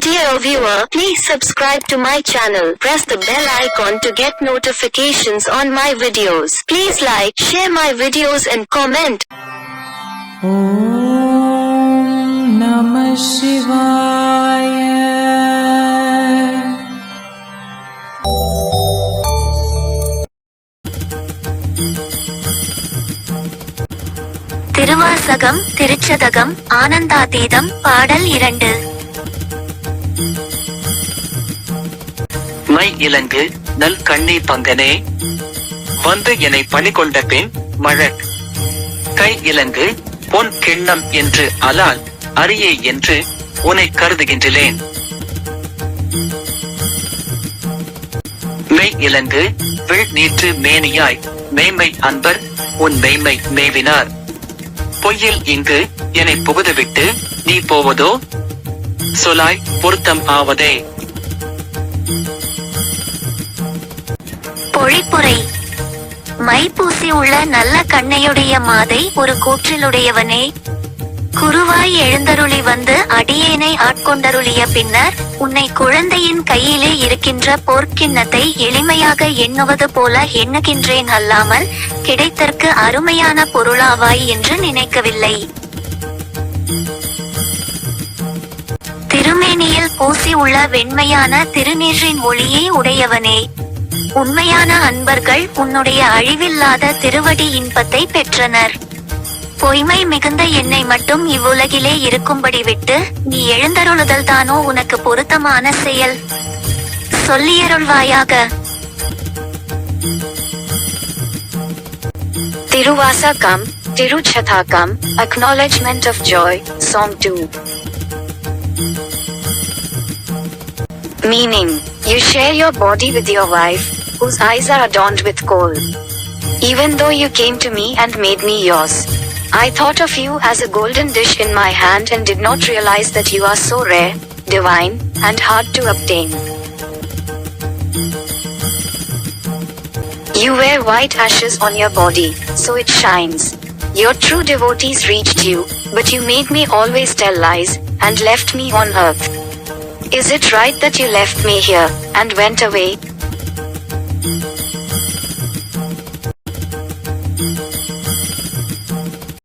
Dear viewer, please subscribe to my channel. Press the bell icon to get notifications on my videos. Please like, share my videos and comment. Om Namah Thiruvasagam Thiruchathagam ஆனந்தாதீதம் பாடல் இரண்டு my இலங்கு நல் கண்ணி பங்கனே வந்து என்னை பணி கொண்ட பின் மழக். கை இலங்கு பொன் கிண்ணம் என்று அலால் அரியே என்று உன்னை கருதுகின்றேன். மெய் இலங்கு வில் நீற்று மேனியாய் மெய்மை அன்பர் உன் மெய்மை மேவினார். பொய்யில் இங்கு என்னை புகுதுவிட்டு நீ போவதோ? சொலாய் பொருத்தம் ஆவதே. பொழிப்புரை. மைப்பூசி உள்ள நல்ல கண்ணையுடைய மாதை ஒரு கூற்றிலுடையவனே. குருவாய் எழுந்தருளி வந்து அடியேனை ஆட்கொண்டருளிய பின்னர் உன்னை குழந்தையின் கையிலே இருக்கின்ற போர்க்கிண்ணத்தை எளிமையாக எண்ணுவது போல எண்ணுகின்றேன் அல்லாமல் கிடைத்தற்கு அருமையான பொருளாவாய் என்று நினைக்கவில்லை. பூசியுள்ள உள்ள வெண்மையான திருநீரின் ஒளியை உடையவனே. உண்மையான அன்பர்கள் உன்னுடைய அழிவில்லாத திருவடி இன்பத்தை பெற்றனர். பொய்மை மிகுந்த என்னை மட்டும் இவ்வுலகிலே இருக்கும்படி விட்டு நீ எழுந்தருளுதல் தானோ உனக்கு பொருத்தமான செயல். சொல்லியருள்வாயாக. Tiruvasakam, Tiruchathakam, Acknowledgement of Joy, Song 2. Meaning, you share your body with your wife, whose eyes are adorned with kohl. Even though you came to me and made me yours. I thought of you as a golden dish in my hand and did not realize that you are so rare, divine, and hard to obtain. You wear white ashes on your body, so it shines. Your true devotees reached you, but you made me always tell lies, and left me on earth. Is it right that you left me here, and went away,